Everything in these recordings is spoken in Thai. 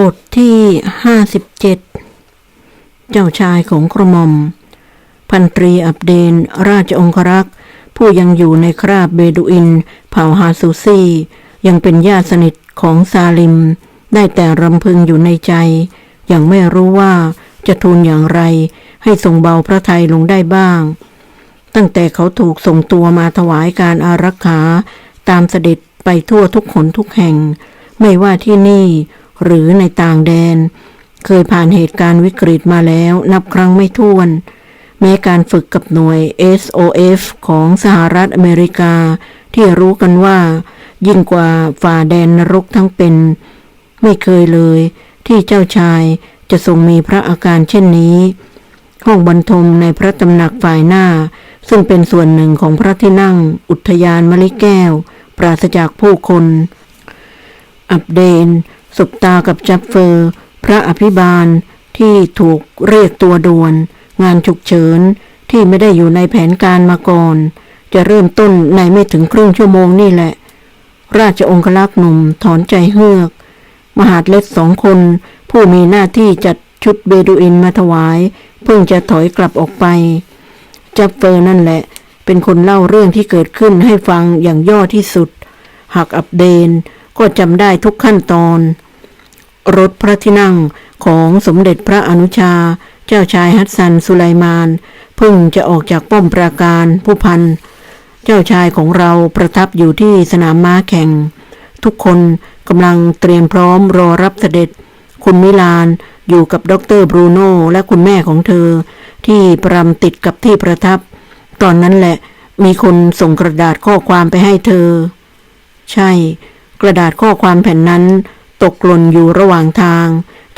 บทที่ห้าสิบเจ็ดเจ้าชายของกระหม่อม พันตรีอับเดน ราชองครักษ์ ผู้ยังอยู่ในคราบเบดูอิน เผ่าฮาซูซียังเป็นญาติสนิทของซาลิม ได้แต่รำพึงอยู่ในใจ ยังไม่รู้ว่าจะทูลอย่างไร ให้ทรงเบาพระทัยลงได้บ้าง ตั้งแต่เขาถูกส่งตัวมาถวายการอารักขา ตามเสด็จไปทั่วทุกขนทุกแห่ง ไม่ว่าที่นี่ หรือในต่างแดน เคยผ่านเหตุการณ์วิกฤตมาแล้วนับครั้งไม่ถ้วน แม้การฝึกกับหน่วย SOF ของสหรัฐอเมริกา ที่รู้กันว่า ยิ่งกว่าฝ่าแดนนรกทั้งเป็น ไม่เคยเลยที่เจ้าชายจะทรงมีพระอาการเช่นนี้ ห้องบรรทมในพระตำหนักฝ่ายหน้า ซึ่งเป็นส่วนหนึ่งของพระที่นั่ง อุทยานมะลิแก้ว ปราศจากผู้คน อับเดน สบตากับจับเฟอร์ พระอภิบาลที่ถูกเรียกตัวด่วน งานฉุกเฉินที่ไม่ได้อยู่ในแผนการมาก่อน จะเริ่มต้นในไม่ถึงครึ่งชั่วโมงนี่แหละ ราชองคลักษ์หนุ่มถอนใจเฮือก มหาดเล็กสองคน ผู้มีหน้าที่จัดชุดเบดูอินมาถวาย เพิ่งจะถอยกลับออกไป จับเฟอร์นั่นแหละ เป็นคนเล่าเรื่องที่เกิดขึ้นให้ฟังอย่างย่อที่สุด หากอับเดนก็จำได้ทุกขั้นตอน รถพระที่นั่งของสมเด็จพระอนุชา เจ้าชายฮัสซันสุไลมาน เพิ่งจะออกจากป้อมปราการผู้พัน เจ้าชายของเราประทับอยู่ที่สนามม้าแข่ง ทุกคนกำลังเตรียมพร้อมรอรับเสด็จ คุณมิลานอยู่กับดรบรูโน่และคุณแม่ของเธอ ที่ปรำติดกับที่ประทับ ตอนนั้นแหละมีคนส่งกระดาษข้อความไปให้เธอ ใช่ กระดาษข้อความแผ่นนั้น ตกหล่นอยู่ระหว่างทาง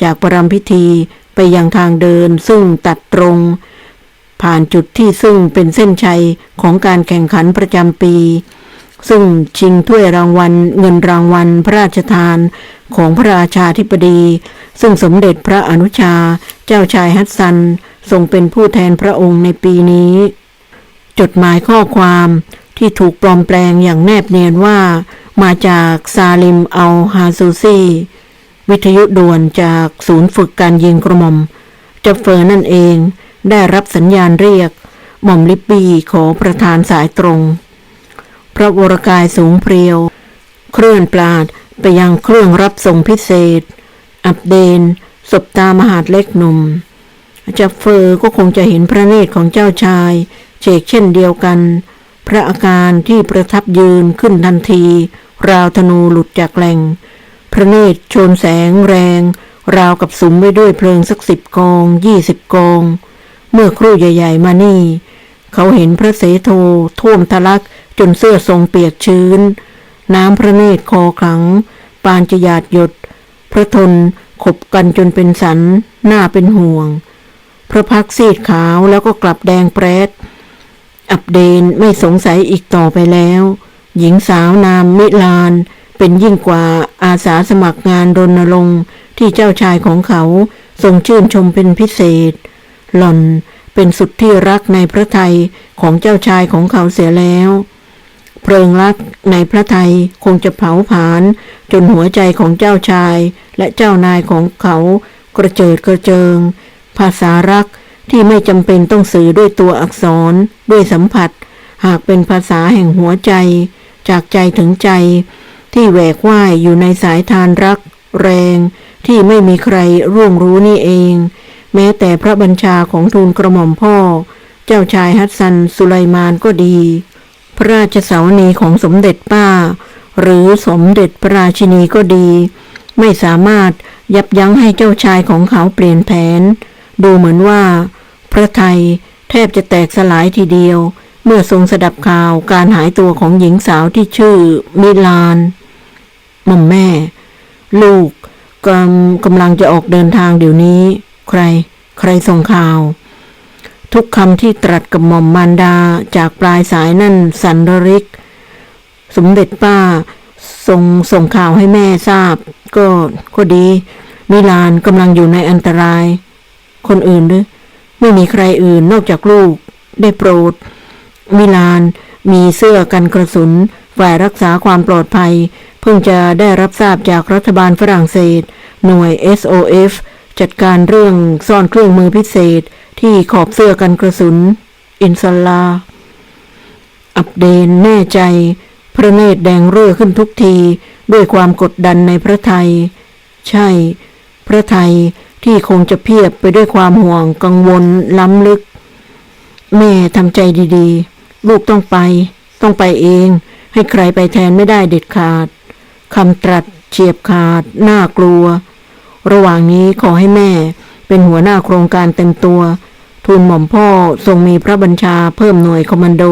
จากประรำพิธีไปยังทางเดินซึ่งตัดตรง ผ่านจุดที่ซึ่งเป็นเส้นชัยของการแข่งขันประจำปี ซึ่งชิงถ้วยรางวัลเงินรางวัลพระราชทานของพระราชาธิบดี ซึ่งสมเด็จพระอนุชา เจ้าชายฮัสซันทรงเป็นผู้แทนพระองค์ในปีนี้ จดหมายข้อความที่ถูกปลอมแปลงอย่างแนบเนียนว่า มาจากซาลิมอัลฮาซูซีวิทยุด่วนจากศูนย์ฝึกการยิงกระหม่อมจับเฟอร์นั่นเองได้รับสัญญาณเรียก หม่อมลิปปีขอประธานสายตรง พระวรกายสูงเพรียว เคลื่อนปราดไปยังเครื่องรับส่งพิเศษ อับเดนสบตามหาดเล็กหนุ่มจับเฟอร์ก็คงจะเห็นพระเนตรของเจ้าชายเชกเช่นเดียวกัน พระอาการที่ประทับยืนขึ้นทันที ราวธนูหลุดจากแหล่ง พระเนตรโชนแสงแรง ราวกับสุมไว้ด้วยเพลิงสักสิบกอง ยี่สิบกอง เมื่อครู่ใหญ่ ๆ มานี่ เขาเห็นพระเสโทท่วมทะลักจนเสื้อทรงเปียกชื้น น้ำพระเนตรคอขลัง ปานจะหยาดหยด พระทนขบกันจนเป็นสัน หน้าเป็นห่วง พระพักซีดขาวแล้วก็กลับแดงแปรดอับเดนไม่สงสัยอีกต่อไปแล้ว หญิงสาวนามมิลาน เป็นยิ่งกว่าอาสาสมัครงานรณรงค์ที่เจ้าชายของเขาทรงชื่นชมเป็นพิเศษ หล่อนเป็นสุดที่รักในพระทัยของเจ้าชายของเขาเสียแล้ว เพลิงรักในพระทัยคงจะเผาผลาญจนหัวใจของเจ้าชายและเจ้านายของเขากระเจิดกระเจิง ภาษารักที่ไม่จำเป็นต้องสื่อด้วยตัวอักษรด้วยสัมผัส หากเป็นภาษาแห่งหัวใจ จากใจถึงใจ ที่แหวกว่ายอยู่ในสายทานรัก แรง ที่ไม่มีใครร่วงรู้นี่เอง แม้แต่พระบัญชาของทูลกระหม่อมพ่อ เจ้าชายฮัสซันสุไลมานก็ดี พระราชสาวนีของสมเด็จป้า หรือสมเด็จพระราชินีก็ดี ไม่สามารถยับยั้งให้เจ้าชายของเขาเปลี่ยนแผน ดูเหมือนว่า พระไทยแทบจะแตกสลายทีเดียว เมื่อทรงสดับข่าวการหายตัวของหญิงสาวที่ชื่อมิลานม่อมแม่ ลูกกำกำลังจะออกเดินทางเดี๋ยวนี้ ใคร ใครส่งข่าว ทุกคำที่ตรัสกับหม่อมมารดาจากปลายสายนั่นสันระริก สมเด็จป้าส่งส่งข่าวให้แม่ทราบ ก็ก็ดี มิลานกำลังอยู่ในอันตราย คนอื่นหรือไม่มีใครอื่นนอกจากลูกได้โปรด มิลาน มีเสื้อกันกระสุน ฝ่ายรักษาความปลอดภัย เพิ่งจะได้รับทราบจากรัฐบาลฝรั่งเศส หน่วย SOF จัดการเรื่องซ่อนเครื่องมือพิเศษที่ขอบเสื้อกันกระสุน อินซาลา อับเดนแน่ใจ พระเนตรแดงเร่อขึ้นทุกที ด้วยความกดดันในพระไทย ใช่ พระไทยที่คงจะเพียบไปด้วยความห่วงกังวลล้ำลึก แม่ทำใจดี ๆ ลูกต้องไป ต้องไปเอง ให้ใครไปแทนไม่ได้เด็ดขาดคำตรัสเฉียบขาด น่ากลัว ระหว่างนี้ขอให้แม่ เป็นหัวหน้าโครงการเต็มตัว ทูลหม่อมพ่อทรงมีพระบัญชาเพิ่มหน่วยคอมมานโด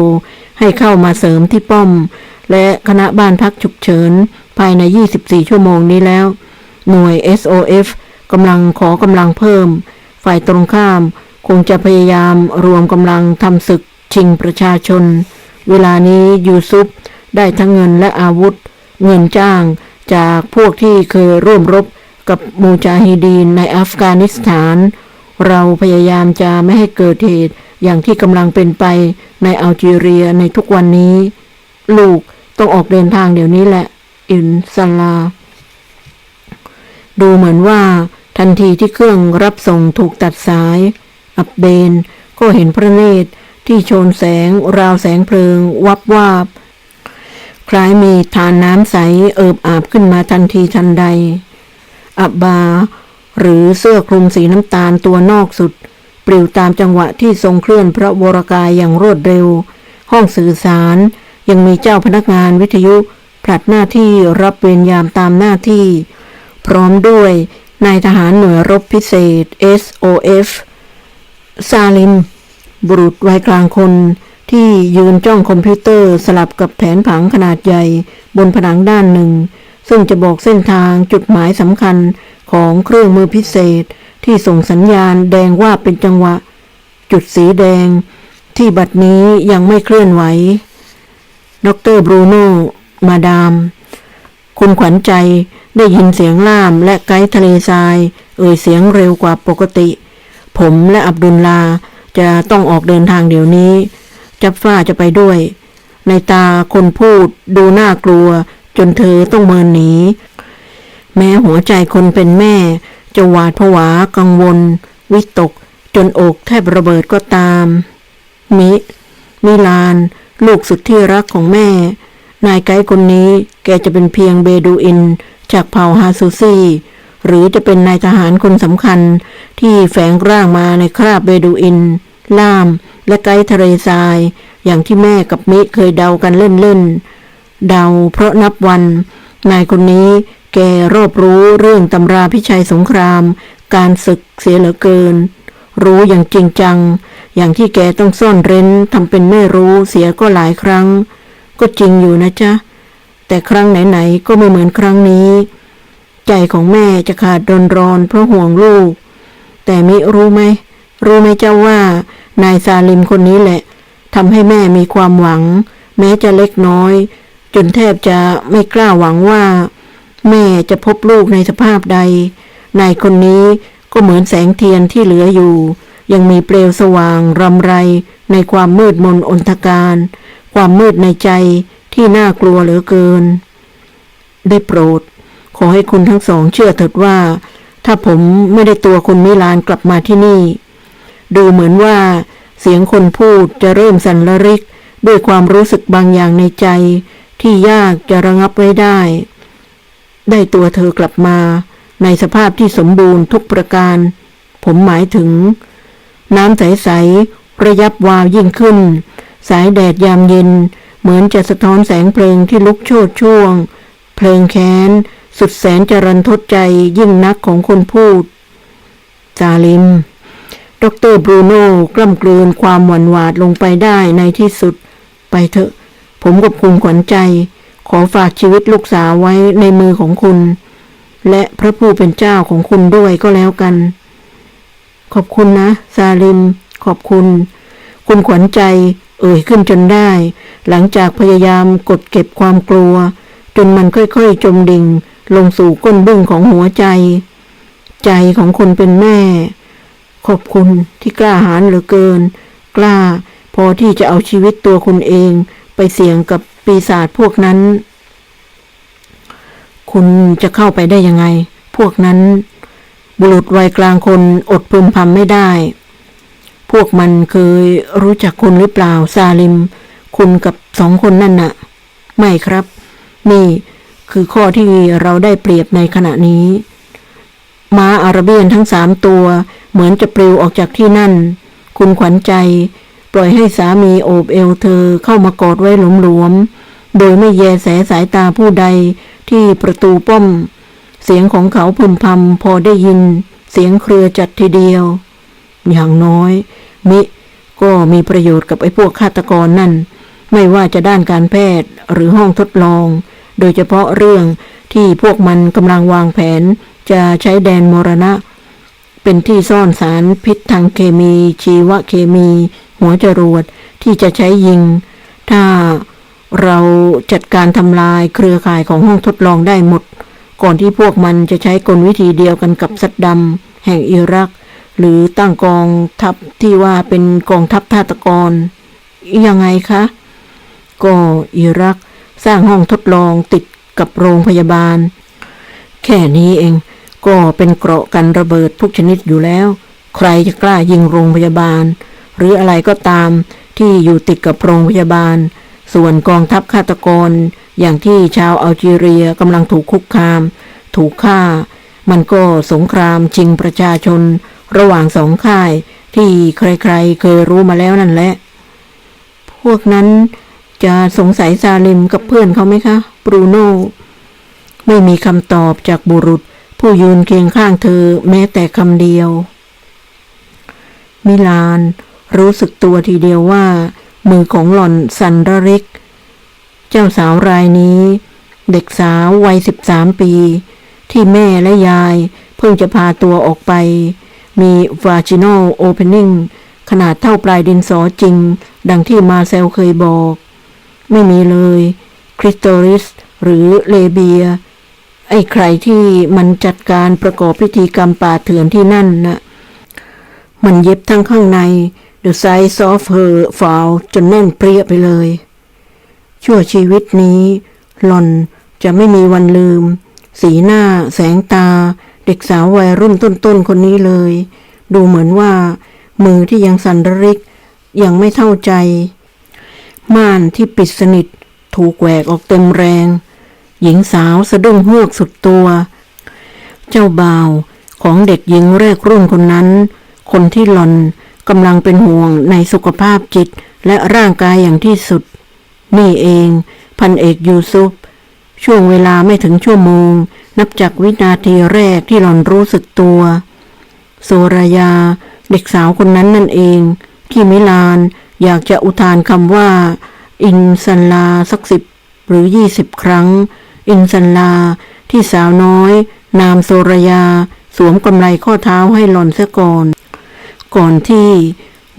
ให้เข้ามาเสริมที่ป้อม และคณะบ้านพักฉุกเฉิน ภายใน 24 ชั่วโมงนี้แล้ว หน่วย SOF กำลังขอกำลังเพิ่ม ฝ่ายตรงข้ามคงจะพยายามรวมกำลังทำศึก ชิงประชาชน เวลานี้ยูซุปได้ทั้งเงินและอาวุธ เงินจ้างจากพวกที่เคยร่วมรบกับมูจาฮิดีนในอัฟกานิสถาน เราพยายามจะไม่ให้เกิดเหตุอย่างที่กำลังเป็นไปในอัลจีเรียในทุกวันนี้ ลูกต้องออกเดินทางเดี๋ยวนี้แหละ อินซาลา ดูเหมือนว่า ทันทีที่เครื่องรับส่งถูกตัดสาย อับเบนก็เห็นพระเนตร ที่โชนแสงราวแสงเพลิง วับวาบ คล้ายมีทานน้ำใสเอิบอาบขึ้นมาทันทีทันใด อับบา หรือเสื้อคลุมสีน้ำตาลตัวนอกสุด ปลิวตามจังหวะที่ทรงเคลื่อนพระวรกายอย่างรวดเร็ว ห้องสื่อสารยังมีเจ้าพนักงานวิทยุผลัดหน้าที่รับเวรยามตามหน้าที่ พร้อมด้วยนายทหารหน่วยรบพิเศษ SOF ซาลิม บุรุษวัยกลางคนที่ยืนจ้องคอมพิวเตอร์สลับกับแผนผังขนาดใหญ่ บนผนังด้านหนึ่ง ซึ่งจะบอกเส้นทางจุดหมายสำคัญของเครื่องมือพิเศษ ที่ส่งสัญญาณแดงว่าเป็นจังหวะ จุดสีแดง ที่บัดนี้ยังไม่เคลื่อนไหวดรบรูโนมาดาม คุณขวัญใจได้ยินเสียงล่ามและไกด์ทะเลทราย เอ่ยเสียงเร็วกว่าปกติ ผมและอับดุลลา จะต้องออกเดินทางเดี๋ยวนี้ จับฟ้าจะไปด้วย ในตาคนพูดดูน่ากลัว จนเธอต้องเมินหนี แม้หัวใจคนเป็นแม่ จะหวาดผวากังวล วิตก จนอกแทบระเบิดก็ตาม มิ มิลาน ลูกสุดที่รักของแม่ นายไกด์คนนี้แกจะเป็นเพียงเบดูอิน จากเผ่าฮาซูซีหรือจะเป็นนายทหารคนสำคัญที่แฝงร่างมาในคราบเบดูอิน ล่าม และไกด์ทะเลทราย อย่างที่แม่กับมิเคยเดากันเล่นๆ เดาเพราะนับวัน นายคนนี้แกรอบรู้เรื่องตำราพิชัยสงคราม การศึกเสียเหลือเกิน รู้อย่างจริงจัง อย่างที่แกต้องซ่อนเร้นทำเป็นไม่รู้เสียก็หลายครั้ง ก็จริงอยู่นะจ๊ะ แต่ครั้งไหนๆก็ไม่เหมือนครั้งนี้ ใจของแม่จะขาดรนรอนเพราะห่วงลูก แต่มิรู้ไหมรู้ไหมเจ้าว่า นายซาลิมคนนี้แหละทำให้แม่มีความหวัง แม้จะเล็กน้อย จนแทบจะไม่กล้าหวังว่า แม่จะพบลูกในสภาพใด นายคนนี้ก็เหมือนแสงเทียนที่เหลืออยู่ ยังมีเปลวสว่างรำไร ในความมืดมนอนทการ ความมืดในใจที่น่ากลัวเหลือเกิน ได้โปรด ขอให้คุณทั้งสองเชื่อเถิดว่า ถ้าผมไม่ได้ตัวคุณมิลานกลับมาที่นี่ ดูเหมือนว่า เสียงคนพูดจะเริ่มสั่นระริก ด้วยความรู้สึกบางอย่างในใจ ที่ยากจะระงับไว้ได้ ได้ตัวเธอกลับมา ในสภาพที่สมบูรณ์ทุกประการ ผมหมายถึง น้ำใสๆระยับวาวยิ่งขึ้น สายแดดยามเย็น เหมือนจะสะท้อนแสงเพลิงที่ลุกโชดช่วง เพลิงแค้น สุดแสนจรันทดใจยิ่งนักของคนพูด จาลิม ดรบรูโน่กล้ำกลืนความหวั่นหวาดลงไปได้ในที่สุด ไปเถอะ ผมกับคุณขวัญใจ ขอฝากชีวิตลูกสาวไว้ในมือของคุณ และพระผู้เป็นเจ้าของคุณด้วยก็แล้วกัน ขอบคุณนะ ซาลิม ขอบคุณ คุณขวัญใจ เอ่ยขึ้นจนได้ หลังจากพยายามกดเก็บความกลัว จนมันค่อยๆ จมดิ่ง ลงสู่ก้นบึ้งของหัวใจ ใจของคนเป็นแม่ ขอบคุณที่กล้าหาญเหลือเกิน กล้า พอที่จะเอาชีวิตตัวคุณเอง ไปเสี่ยงกับปีศาจพวกนั้น คุณจะเข้าไปได้ยังไง พวกนั้น บุรุษวัยกลางคนอดพึมพำไม่ได้ พวกมันเคยรู้จักคุณหรือเปล่าซาลิม คุณกับสองคนนั่นน่ะ ไม่ครับ นี่คือข้อที่เราได้เปรียบในขณะนี้ ม้าอาราเบียนทั้งสามตัว เหมือนจะปลิวออกจากที่นั่น คุณขวัญใจ ปล่อยให้สามีโอบเอวเธอเข้ามากอดไว้หลวมๆ โดยไม่แยแสสายตาผู้ใดที่ประตูป้อม เสียงของเขาพึมพำพอได้ยิน เสียงเครือจัดทีเดียว อย่างน้อย มิก็มีประโยชน์กับไอ้พวกฆาตกรนั่น ไม่ว่าจะด้านการแพทย์หรือห้องทดลอง โดยเฉพาะเรื่องที่พวกมันกำลังวางแผน จะใช้แดนมรณะ เป็นที่ซ่อนสารพิษทางเคมี ชีวเคมี หัวจรวดที่จะใช้ยิง ถ้าเราจัดการทำลายเครือข่ายของห้องทดลองได้หมด ก่อนที่พวกมันจะใช้กลวิธีเดียวกันกับซัดดัมแห่งอิรัก หรือตั้งกองทัพที่ว่าเป็นกองทัพทาตกร ยังไงคะ ก็อิรักสร้างห้องทดลองติดกับโรงพยาบาล แค่นี้เอง ก็เป็นเกราะกันระเบิดทุกชนิดอยู่แล้ว ใครจะกล้ายิงโรงพยาบาล หรืออะไรก็ตามที่อยู่ติดกับโรงพยาบาล ส่วนกองทัพฆาตกร อย่างที่ชาวอัลจีเรียกำลังถูกคุกคาม ถูกฆ่า มันก็สงครามชิงประชาชน ระหว่างสองค่ายที่ใครๆ เคยรู้มาแล้วนั่นแหละ พวกนั้นจะสงสัยซาลิมกับเพื่อนเขาไหมคะบรูโน่ไม่มีคำตอบจากบุรุษ ผู้ยืนเคียงข้างเธอแม้แต่คำเดียว มิลานรู้สึกตัวทีเดียวว่า มือของหล่อนสันระริก เจ้าสาวรายนี้ เด็กสาววัยสิบสามปี ที่แม่และยายเพิ่งจะพาตัวออกไป มี vaginal opening ขนาดเท่าปลายดินสอจริง ดังที่มาเซลเคยบอก ไม่มีเลย คริสโตริส หรือเลเบีย ไอ้ใครที่มันจัดการประกอบพิธีกรรมป่าเถื่อนที่นั่นนะมันเย็บทั้งข้างใน The size of her foul จนแน่นเปรี้ยไปเลย ชั่วชีวิตนี้หล่อนจะไม่มีวันลืม สีหน้า แสงตา เด็กสาววัยรุ่นต้นๆคนนี้เลย ดูเหมือนว่า มือที่ยังสั่นระริก ยังไม่เท่าใจ ม่านที่ปิดสนิท ถูกแหวกออกเต็มแรง หญิงสาวสะดุ้งเฮือกสุดตัว เจ้าบ่าวของเด็กหญิงแรกรุ่นคนนั้น คนที่หลอนกำลังเป็นห่วงในสุขภาพจิตและร่างกายอย่างที่สุด นี่เอง พันเอกยูซุปช่วงเวลาไม่ถึงชั่วโมง นับจากวินาทีแรกที่หลอนรู้สึกตัวโซรายา เด็กสาวคนนั้นนั่นเอง ที่มิลานอยากจะอุทานคำว่า อินซันลาสักสิบหรือยี่สิบครั้ง อินซันลา ที่สาวน้อย นามโซรยา สวมกำไรข้อเท้าให้หลอนเสียก่อน ก่อนที่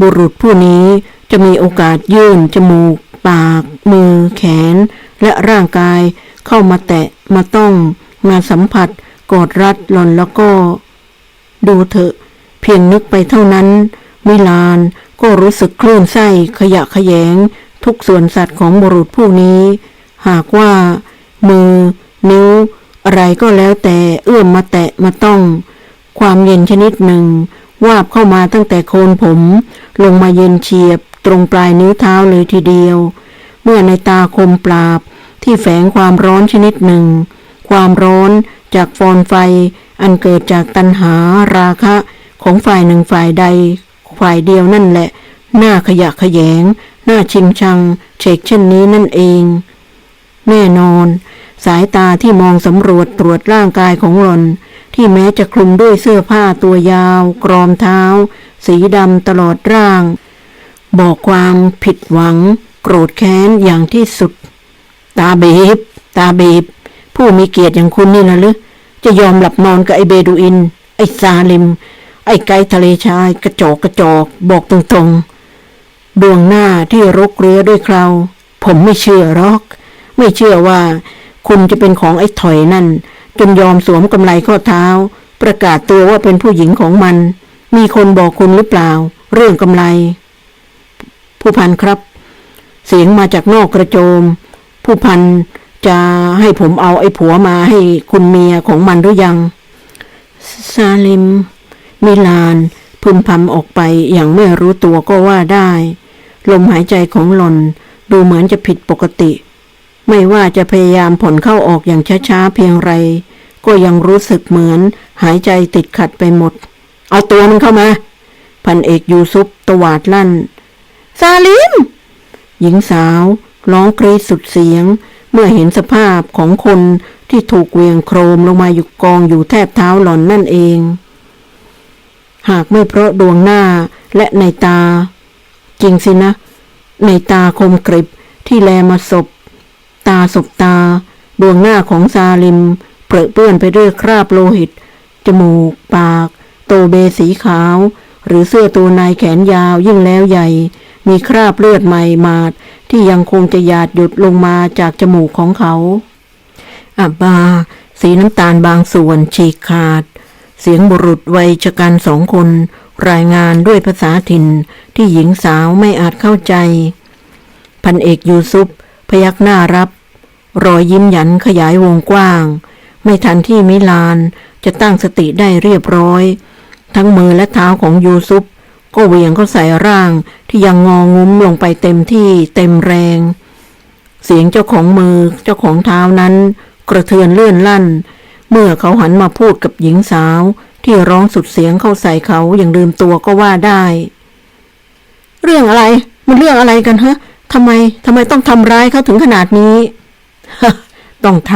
บุรุษผู้นี้จะมีโอกาสยื่นจมูก ปาก มือ แขน และร่างกายเข้ามาแตะมาต้อง มาสัมผัส กอดรัดหล่อนแล้วก็ ดูเถอะ เพียงนึกไปเท่านั้น มิลานก็รู้สึกคลื่นไส้ขยะแขยง ทุกส่วนสัตว์ของบุรุษผู้นี้ หากว่า มือ นิ้ว อะไรก็แล้วแต่เอื้อมมาแตะมาต้อง ความเย็นชนิดหนึ่ง วาบเข้ามาตั้งแต่โคนผม ลงมาเย็นเฉียบ ตรงปลายนิ้วเท้าเลยทีเดียว เมื่อในตาคมปราบ ที่แฝงความร้อนชนิดหนึ่ง ความร้อนจากฟอนไฟ อันเกิดจากตัณหาราคะของฝ่ายหนึ่งฝ่ายใด ฝ่ายเดียวนั่นแหละ หน้าขยะขยง หน้าชิงชังเฉกเช่นนี้นั่นเอง แน่นอน สายตาที่มองสำรวจตรวจร่างกายของหล่อน ที่แม้จะคลุมด้วยเสื้อผ้าตัวยาว กรอมเท้า สีดำตลอดร่าง บอกความผิดหวัง โกรธแค้นอย่างที่สุด ตาเบีบตาเบีบผู้มีเกียรติอย่างคุณนี่นะหรือจะยอมหลับนอนกับไอเบดูอิน ไอซาลิม ไอไกทะเลชาย กระจอกกระจอกบอกตรงๆดวงหน้าที่รกเรือด้วยคราว ผมไม่เชื่อหรอก ไม่เชื่อว่า คุณจะเป็นของไอ้ถอยนั่น จนยอมสวมกำไลข้อเท้า ประกาศตัวว่าเป็นผู้หญิงของมัน มีคนบอกคุณหรือเปล่า เรื่องกำไล ผู้พันครับ เสียงมาจากนอกกระโจม ผู้พันจะให้ผมเอาไอ้ผัวมาให้คุณเมียของมันหรือยัง ซาลิม มิลาน พึมพำออกไปอย่างไม่รู้ตัวก็ว่าได้ ลมหายใจของหลอนดูเหมือนจะผิดปกติ ไม่ว่าจะพยายามผ่อนเข้าออกอย่างช้าๆเพียงไร ก็ยังรู้สึกเหมือน หายใจติดขัดไปหมด เอาตัวมันเข้ามา พันเอกยูซุปตวาดลั่น ซาลิม หญิงสาวร้องกรีดสุดเสียง เมื่อเห็นสภาพของคนที่ถูกเวียงโครมลงมาอยู่กองอยู่แทบเท้าหล่อนนั่นเอง หากไม่เพราะดวงหน้าและในตา จริงสินะ ในตาคมกริบที่แลมาศพ ตาศบตา ดวงหน้าของซาลิม เปรอะเปื้อนไปด้วยคราบโลหิต จมูก ปาก โตเบสีขาว หรือเสื้อตัวนายแขนยาวยิ่งแล้วใหญ่ มีคราบเลือดใหม่มาด ที่ยังคงจะหยาดหยุดลงมาจากจมูกของเขาอับบา สีน้ำตาลบางส่วนฉีกขาด เสียงบุรุษวัยชะกันสองคน รายงานด้วยภาษาถิ่น ที่หญิงสาวไม่อาจเข้าใจ พันเอกยูซุปพยักหน้ารับ รอยยิ้มหยันขยายวงกว้าง ไม่ทันที่มิลานจะตั้งสติได้เรียบร้อย ทั้งมือและเท้าของยูซุปก็เหวี่ยงเข้าใส่ร่างที่ยังงองุ้มลงไปเต็มที่เต็มแรง เสียงเจ้าของมือเจ้าของเท้านั้น กระเทือนเลื่อนลั่น เมื่อเขาหันมาพูดกับหญิงสาวที่ร้องสุดเสียงเข้าใส่เขาอย่างลืมตัวก็ว่าได้ เรื่องอะไร มันเรื่องอะไรกันฮะทำไมทำไมต้องทำร้ายเขาถึงขนาดนี้ ต้องท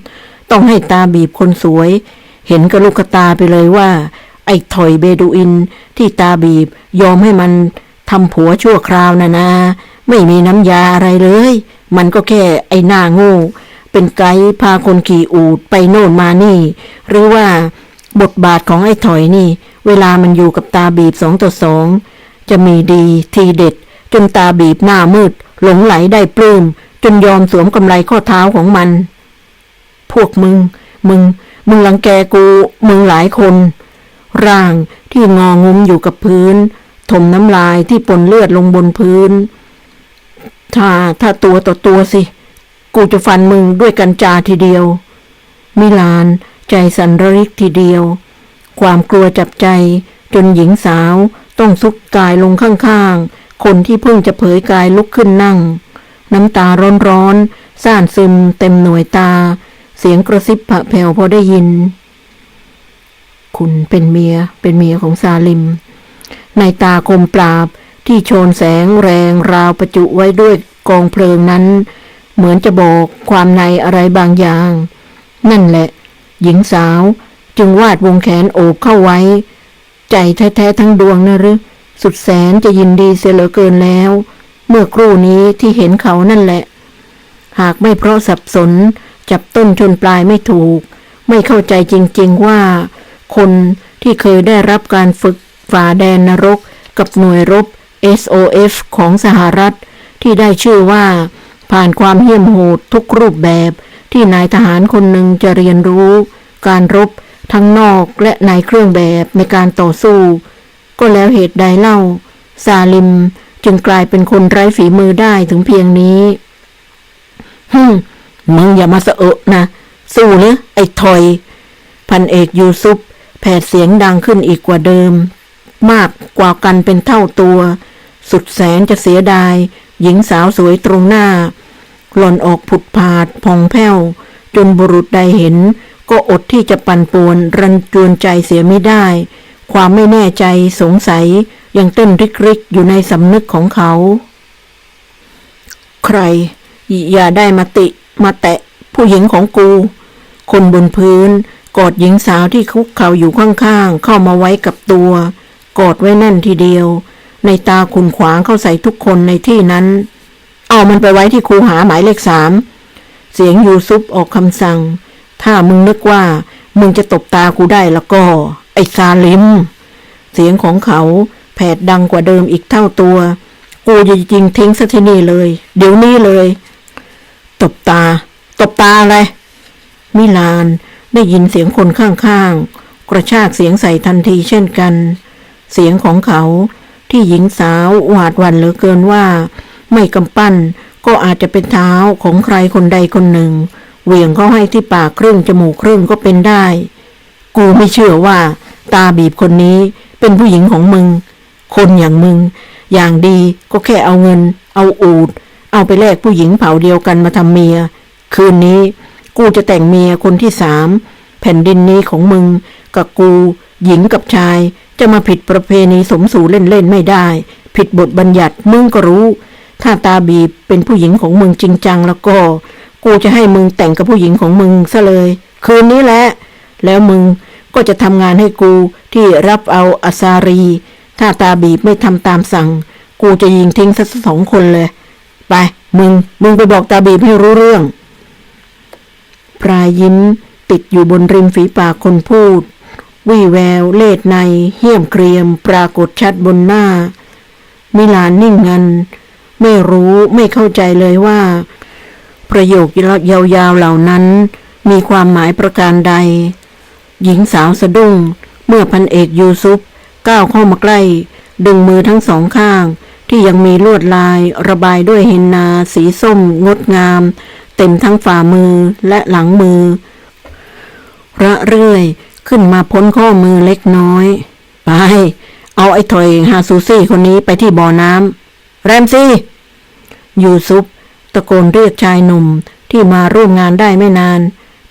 ำต้องให้ตาบีบคนสวย เห็นกับลูกตาไปเลยว่า ไอ้ถอยเบดูอินที่ตาบีบยอมให้มันทำผัวชั่วคราวนะนะ ไม่มีน้ำยาอะไรเลย มันก็แค่ไอ้หน้าโง่ เป็นไกด์พาคนขี่อูดไปโน่นมานี่ หรือว่าบทบาทของไอ้ถอยนี่ เวลามันอยู่กับตาบีบสองต่อสองจะมีดีทีเด็ด จนตาบีบหน้ามืด หลงไหลได้ปลื้ม จนยอมสวมกำไรข้อเท้าของมัน พวกมึง มึง มึงลังแกกู มึงหลายคน ร่างที่งองุ้มอยู่กับพื้น ถมน้ำลายที่ปนเลือดลงบนพื้น ถ้าถ้าตัวต่อตัวสิ กูจะฟันมึงด้วยกันจาทีเดียว มิลานใจสันระริกทีเดียว ความกลัวจับใจจนหญิงสาวต้องซุกกายลงข้างๆ คนที่เพิ่งจะเผยกายลุกขึ้นนั่ง น้ำตาร้อนๆซ่านซึมเต็มหน่วยตา เสียงกระซิบผะแผ่วพอได้ยิน คุณเป็นเมียเป็นเมียของซาลิม ในตาคมปราบที่โชนแสงแรงราวประจุไว้ด้วยกองเพลิงนั้น เหมือนจะบอกความในอะไรบางอย่าง นั่นแหละ หญิงสาวจึงวาดวงแขนโอบเข้าไว้ ใจแท้ๆทั้งดวงนะหรือสุดแสนจะยินดีเสียเหลือเกินแล้ว เมื่อครู่นี้ที่เห็นเขานั่นแหละ หากไม่เพราะสับสน จับต้นชนปลายไม่ถูก ไม่เข้าใจจริง ๆว่า คนที่เคยได้รับการฝึกฝ่าแดนนรก กับหน่วยรบ SOF ของสหรัฐ ที่ได้ชื่อว่า ผ่านความเหี้ยมโหดทุกรูปแบบที่นายทหารคนหนึ่งจะเรียนรู้ การรบทั้งนอกและในเครื่องแบบในการต่อสู้ ก็แล้วเหตุใดเล่า ซาลิม จึงกลายเป็นคนไร้ฝีมือได้ถึงเพียงนี้ฮึมึงอย่ามาสะเอะนะ สู้หรือไอ้ถอย พันเอกยูซุปแผดเสียงดังขึ้นอีกกว่าเดิม มากกว่ากันเป็นเท่าตัว สุดแสนจะเสียดาย หญิงสาวสวยตรงหน้า หล่อนออกผุดผาดพองแผ้ว จนบุรุษใดเห็น ก็อดที่จะปั่นป่วนรันจวนใจเสียไม่ได้ ความไม่แน่ใจสงสัยยังเต้นริกริกๆอยู่ในสำนึกของเขา ใคร อย่าได้มาติ มาแตะผู้หญิงของกู คนบนพื้น กอดหญิงสาวที่คุกเข่าอยู่ข้างๆ เข้ามาไว้กับตัว กอดไว้แน่นทีเดียว ในตาขุนขวางเข้าใส่ทุกคนในที่นั้น เอามันไปไว้ที่คูหาหมายเลขสามเสียงยูซุปออกคำสั่ง ถ้ามึงนึกว่า มึงจะตบตากูได้แล้วก็ ไอ้ซาลิม เสียงของเขาแผดดังกว่าเดิมอีกเท่าตัว กูจะยิงทิ้งซะที่นี่เลย เดี๋ยวนี้เลย ตบตา ตบตาอะไร มิลานได้ยินเสียงคนข้างๆ กระชากเสียงใส่ทันทีเช่นกัน เสียงของเขาที่หญิงสาวหวาดหวั่นเหลือเกินว่า ไม่กำปั้นก็อาจจะเป็นเท้าของใครคนใดคนหนึ่ง เหวี่ยงเขาให้ที่ปากครึ่งจมูกครึ่งก็เป็นได้ กูไม่เชื่อว่า ตาบีบคนนี้เป็นผู้หญิงของมึง คนอย่างมึง อย่างดีก็แค่เอาเงิน เอาอูด เอาไปแลกผู้หญิงเผ่าเดียวกันมาทำเมีย คืนนี้ กูจะแต่งเมียคนที่สามแผ่นดินนี้ของมึง กับกู หญิงกับชาย จะมาผิดประเพณีสมสู่เล่นๆไม่ได้ ผิดบทบัญญัติมึงก็รู้ ถ้าตาบีบเป็นผู้หญิงของมึงจริงจังแล้วก็ กูจะให้มึงแต่งกับผู้หญิงของมึงซะเลย คืนนี้แหละแล้วมึง ก็จะทำงานให้กูที่รับเอาอาซารี ถ้าตาบีบไม่ทำตามสั่ง กูจะยิงทิ้งสักสองคนเลย ไป มึง มึงไปบอกตาบีบให้รู้เรื่องปลายยิ้มติดอยู่บนริมฝีปากคนพูด วี่แวว เลดใน เหี้ยมเกรียม ปรากฏชัดบนหน้า มิลานนิ่งงัน ไม่รู้ไม่เข้าใจเลยว่า ประโยคยาวๆเหล่านั้น มีความหมายประการใด หญิงสาวสะดุ้ง เมื่อพันเอกยูซุปก้าวเข้ามาใกล้ ดึงมือทั้งสองข้าง ที่ยังมีลวดลายระบายด้วยเฮนนาสีส้มงดงาม เต็มทั้งฝ่ามือและหลังมือ ระเรื่อยขึ้นมาพ้นข้อมือเล็กน้อย ไป เอาไอ้ถอยฮาซูซี่คนนี้ไปที่บ่อน้ำแรมซี่ยูซุปตะโกนเรียกชายหนุ่มที่มาร่วมงานได้ไม่นาน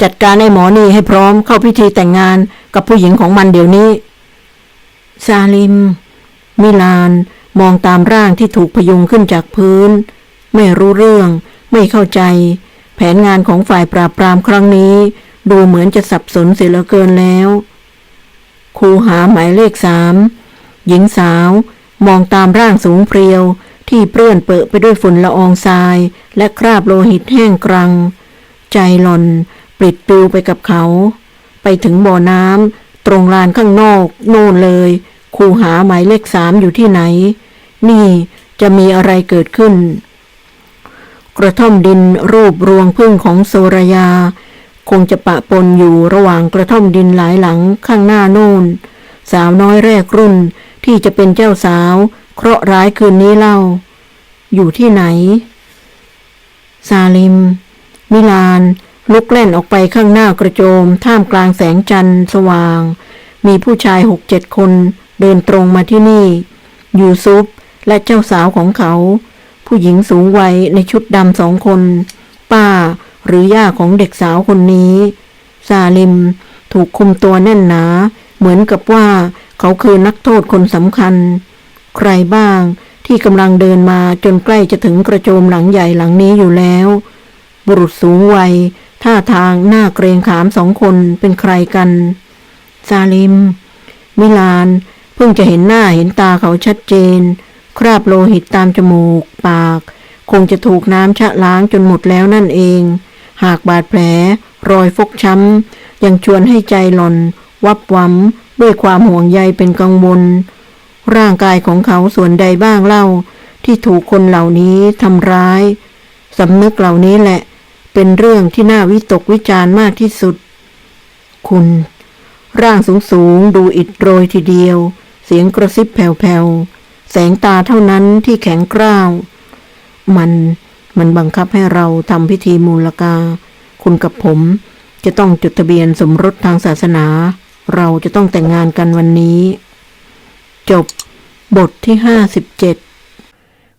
จัดการไอ้หมอนี่ให้พร้อมเข้าพิธีแต่งงานกับผู้หญิงของมันเดี๋ยวนี้ ซาลิม มิลาน มองตามร่างที่ถูกพยุงขึ้นจากพื้น ไม่รู้เรื่อง ไม่เข้าใจ แผนงานของฝ่ายปราบปรามครั้งนี้ ดูเหมือนจะสับสนเสียเหลือเกินแล้วครูหาหมายเลขสามหญิงสาว มองตามร่างสูงเพรียว ที่เปื้อนเปอะไปด้วยฝุ่นละอองทราย และคราบโลหิตแห้งกรัง ใจหล่อน ลิดปลิวไปกับเขา ไปถึงบ่อน้ำตรงลานข้างนอก โน่นเลย คูหาหมายเลขสามอยู่ที่ไหน นี่จะมีอะไรเกิดขึ้น กระท่อมดินรูปรวงพึ่งของโซรยา คงจะปะปนอยู่ระหว่างกระท่อมดินหลายหลังข้างหน้าโน่น สาวน้อยแรกรุ่นที่จะเป็นเจ้าสาว เคราะห์ร้ายคืนนี้เล่า อยู่ที่ไหน ซาลิม มิลาน ลุกเล่นออกไปข้างหน้ากระโจม ท่ามกลางแสงจันทร์สว่าง มีผู้ชายหกเจ็ดคนเดินตรงมาที่นี่ ยูซุปและเจ้าสาวของเขา ผู้หญิงสูงวัยในชุดดำสองคน ป้าหรือย่าของเด็กสาวคนนี้ ซาลิมถูกคุมตัวแน่นหนา เหมือนกับว่าเขาคือนักโทษคนสำคัญ ใครบ้างที่กำลังเดินมาจนใกล้จะถึงกระโจมหลังใหญ่หลังนี้อยู่แล้ว บุรุษสูงวัย ท่าทางหน้าเกรงขามสองคนเป็นใครกัน ซาลิม มิลาน เพิ่งจะเห็นหน้าเห็นตาเขาชัดเจน คราบโลหิตตามจมูก ปาก คงจะถูกน้ำชะล้างจนหมดแล้วนั่นเอง หากบาดแผล รอยฟกช้ำ ยังชวนให้ใจหล่อนวับวัมด้วยความห่วงใยเป็นกังวล ร่างกายของเขาส่วนใดบ้างเล่า ที่ถูกคนเหล่านี้ทำร้ายสำนึกเหล่านี้แหละ เป็นเรื่องที่น่าวิตกวิจารณ์มากที่สุด คุณ ร่างสูงสูงดูอิดโรยทีเดียว เสียงกระซิบแผ่วๆ แสงตาเท่านั้นที่แข็งกร้าว มันมันบังคับให้เราทำพิธีมูลกา คุณกับผมจะต้องจดทะเบียนสมรสทางศาสนา เราจะต้องแต่งงานกันวันนี้ จบบทที่ห้าสิบเจ็ด